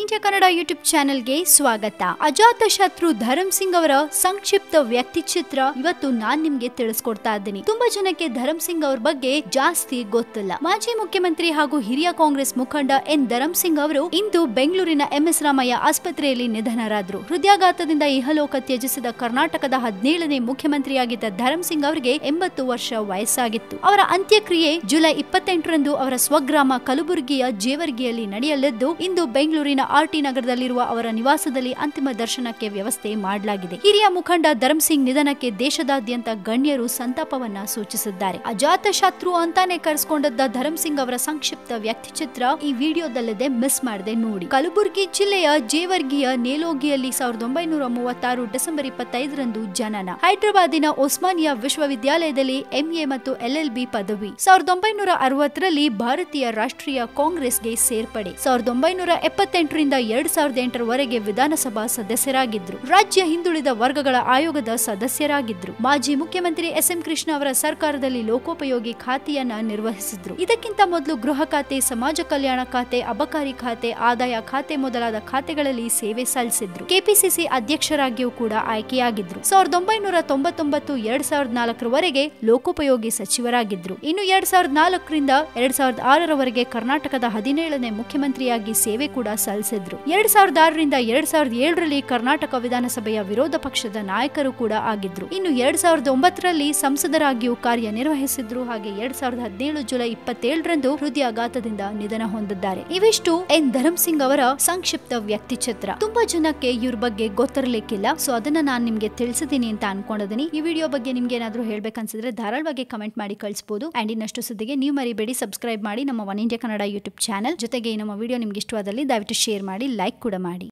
India Kannada YouTube ಚಾನೆಲ್ಗೆ ಸ್ವಾಗತ. ಅಜಾತ ಶತ್ರು ಧರಮ್ ಸಿಂಗ್ ಅವರ ಸಂಕ್ಷಿಪ್ತ ವ್ಯಕ್ತಿ ಚಿತ್ರ ಇವತ್ತು ನಾನ್ ನಿಮ್ಗೆ ತಿಳಿಸ್ಕೊಡ್ತಾ ಇದ್ದೀನಿ. ತುಂಬಾ ಜನಕ್ಕೆ ಧರಮ್ ಸಿಂಗ್ ಅವ್ರ ಬಗ್ಗೆ ಜಾಸ್ತಿ ಗೊತ್ತಿಲ್ಲ. ಮಾಜಿ ಮುಖ್ಯಮಂತ್ರಿ ಹಾಗೂ ಹಿರಿಯ ಕಾಂಗ್ರೆಸ್ ಮುಖಂಡ ಎನ್ ಧರಮ್ ಸಿಂಗ್ ಅವರು ಇಂದು ಬೆಂಗಳೂರಿನ ಎಂಎಸ್ ರಾಮಯ್ಯ ಆಸ್ಪತ್ರೆಯಲ್ಲಿ ನಿಧನರಾದ್ರು. ಹೃದಯಾಘಾತದಿಂದ ಇಹಲೋಕ ತ್ಯಜಿಸಿದ ಕರ್ನಾಟಕದ ಹದಿನೇಳನೇ ಮುಖ್ಯಮಂತ್ರಿಯಾಗಿದ್ದ ಧರಮ್ ಸಿಂಗ್ ಅವರಿಗೆ ಎಂಬತ್ತು ವರ್ಷ ವಯಸ್ಸಾಗಿತ್ತು. ಅವರ ಅಂತ್ಯಕ್ರಿಯೆ ಜುಲೈ ಇಪ್ಪತ್ತೆಂಟರಂದು ಅವರ ಸ್ವಗ್ರಾಮ ಕಲಬುರಗಿಯ ಜೇವರ್ಗಿಯಲ್ಲಿ ನಡೆಯಲಿದ್ದು, ಇಂದು ಬೆಂಗಳೂರಿನ ಆರ್ಟಿ ನಗರದಲ್ಲಿರುವ ಅವರ ನಿವಾಸದಲ್ಲಿ ಅಂತಿಮ ದರ್ಶನಕ್ಕೆ ವ್ಯವಸ್ಥೆ ಮಾಡಲಾಗಿದೆ. ಹಿರಿಯ ಮುಖಂಡ ಧರ್ಮ ಸಿಂಗ್ ನಿಧನಕ್ಕೆ ದೇಶದಾದ್ಯಂತ ಗಣ್ಯರು ಸಂತಾಪವನ್ನ ಸೂಚಿಸಿದ್ದಾರೆ. ಅಜಾತ ಶತ್ರು ಅಂತಾನೆ ಕರೆಸ್ಕೊಂಡಿದ್ದ ಧರ್ಮ ಸಿಂಗ್ ಅವರ ಸಂಕ್ಷಿಪ್ತ ವ್ಯಕ್ತಿಚಿತ್ರ ಈ ವಿಡಿಯೋದಲ್ಲದೆ ಮಿಸ್ ಮಾಡದೆ ನೋಡಿ. ಕಲಬುರಗಿ ಜಿಲ್ಲೆಯ ಜೇವರ್ಗಿಯ ನೇಲೋಗಿಯಲ್ಲಿ ಸಾವಿರದ ಒಂಬೈನೂರ ಮೂವತ್ತಾರು ಡಿಸೆಂಬರ್ ಇಪ್ಪತ್ತೈದರಂದು ಜನನ. ಹೈದರಾಬಾದಿನ ಒಸ್ಮಾನಿಯಾ ವಿಶ್ವವಿದ್ಯಾಲಯದಲ್ಲಿ ಎಂಎ ಮತ್ತು ಎಲ್ಎಲ್ಬಿ ಪದವಿ. ಸಾವಿರದ ಒಂಬೈನೂರ ಅರವತ್ತರಲ್ಲಿ ಭಾರತೀಯ ರಾಷ್ಟ್ರೀಯ ಕಾಂಗ್ರೆಸ್ಗೆ ಸೇರ್ಪಡೆ. ಸಾವಿರದ ಒಂಬೈನೂರ ಎಪ್ಪತ್ತೆಂಟರಿಂದ ಎರಡ್ ಸಾವಿರದ ಎಂಟರವರೆಗೆ ವಿಧಾನಸಭಾ ಸದಸ್ಯರಾಗಿದ್ರು ರಾಜ್ಯ ಹಿಂದುಳಿದ ವರ್ಗಗಳ ಆಯೋಗದ ಸದಸ್ಯರಾಗಿದ್ರು ಮಾಜಿ ಮುಖ್ಯಮಂತ್ರಿ ಎಸ್ ಎಂ ಕೃಷ್ಣ ಅವರ ಸರ್ಕಾರದಲ್ಲಿ ಲೋಕೋಪಯೋಗಿ ಖಾತೆಯನ್ನ ನಿರ್ವಹಿಸಿದ್ರು. ಇದಕ್ಕಿಂತ ಮೊದಲು ಗೃಹ ಖಾತೆ, ಸಮಾಜ ಕಲ್ಯಾಣ ಖಾತೆ, ಅಬಕಾರಿ ಖಾತೆ, ಆದಾಯ ಖಾತೆ ಮೊದಲಾದ ಖಾತೆಗಳಲ್ಲಿ ಸೇವೆ ಸಲ್ಲಿಸಿದ್ರು. ಕೆಪಿಸಿಸಿ ಅಧ್ಯಕ್ಷರಾಗಿಯೂ ಕೂಡ ಆಯ್ಕೆಯಾಗಿದ್ರು. ಸಾವಿರದ ಒಂಬೈನೂರ ತೊಂಬತ್ತೊಂಬತ್ತು, ಎರಡ್ ಸಾವಿರದ ನಾಲ್ಕರವರೆಗೆ ಲೋಕೋಪಯೋಗಿ ಸಚಿವರಾಗಿದ್ರು. ಇನ್ನು ಎರಡ್ ಸಾವಿರದ ನಾಲ್ಕರಿಂದ ಎರಡ್ ಸಾವಿರದ ಆರರವರೆಗೆ ಕರ್ನಾಟಕದ ಹದಿನೇಳನೇ ಮುಖ್ಯಮಂತ್ರಿಯಾಗಿ ಸೇವೆ ಕೂಡ ಸಲ್ಲಿಸಿದ್ರು ಎರಡ್ ಸಾವಿರದ ಆರರಿಂದ ಎರಡ್ ಸಾವಿರದ ಏಳರಲ್ಲಿ ಕರ್ನಾಟಕ ವಿಧಾನಸಭೆಯ ವಿರೋಧ ಪಕ್ಷದ ನಾಯಕರು ಕೂಡ ಆಗಿದ್ರು. ಇನ್ನು ಎರಡ್ ಸಾವಿರದ ಒಂಬತ್ತರಲ್ಲಿ ಸಂಸದರಾಗಿಯೂ ಕಾರ್ಯನಿರ್ವಹಿಸಿದ್ರು. ಹಾಗೆ ಎರಡ್ ಸಾವಿರದ ಹದಿನೇಳು ಜುಲೈ ಇಪ್ಪತ್ತೇಳರಂದು ಹೃದಯಾಘಾತದಿಂದ ನಿಧನ ಹೊಂದಿದ್ದಾರೆ. ಇವಿಷ್ಟು ಎನ್ ಧರಮ್ ಸಿಂಗ್ ಅವರ ಸಂಕ್ಷಿಪ್ತ ವ್ಯಕ್ತಿ ಚಿತ್ರ ತುಂಬಾ ಜನಕ್ಕೆ ಇವ್ರ ಬಗ್ಗೆ ಗೊತ್ತಿರಲಿಕ್ಕಿಲ್ಲ. ಸೊ, ಅದನ್ನ ನಾನು ನಿಮ್ಗೆ ತಿಳಿಸಿದೀನಿ ಅಂತ ಅನ್ಕೊಂಡಿದ್ದೀನಿ ಈ ವಿಡಿಯೋ ಬಗ್ಗೆ ನಿಮ್ಗೆ ಏನಾದ್ರೂ ಹೇಳ್ಬೇಕನ್ಸಿದ್ರೆ ಧಾರಾಳವಾಗಿ ಕಮೆಂಟ್ ಮಾಡಿ ಕಳಿಸಬಹುದು ಅಂಡ್ ಇನ್ನಷ್ಟು ಸುದ್ದಿಗೆ ನೀವು ಮರಿಬೇಡಿ. ಸಬ್ಸ್ಕ್ರೈಬ್ ಮಾಡಿ ನಮ್ಮ one India Kannada YouTube channel. ಜೊತೆಗೆ ನಮ್ಮ ವಿಡಿಯೋ ನಿಮ್ಗೆ ಇಷ್ಟವಾದಲ್ಲಿ ದಯವಿಟ್ಟು ಶೇರ್ ಮಾಡಿ ಲೈಕ್ ಕೂಡ ಮಾಡಿ.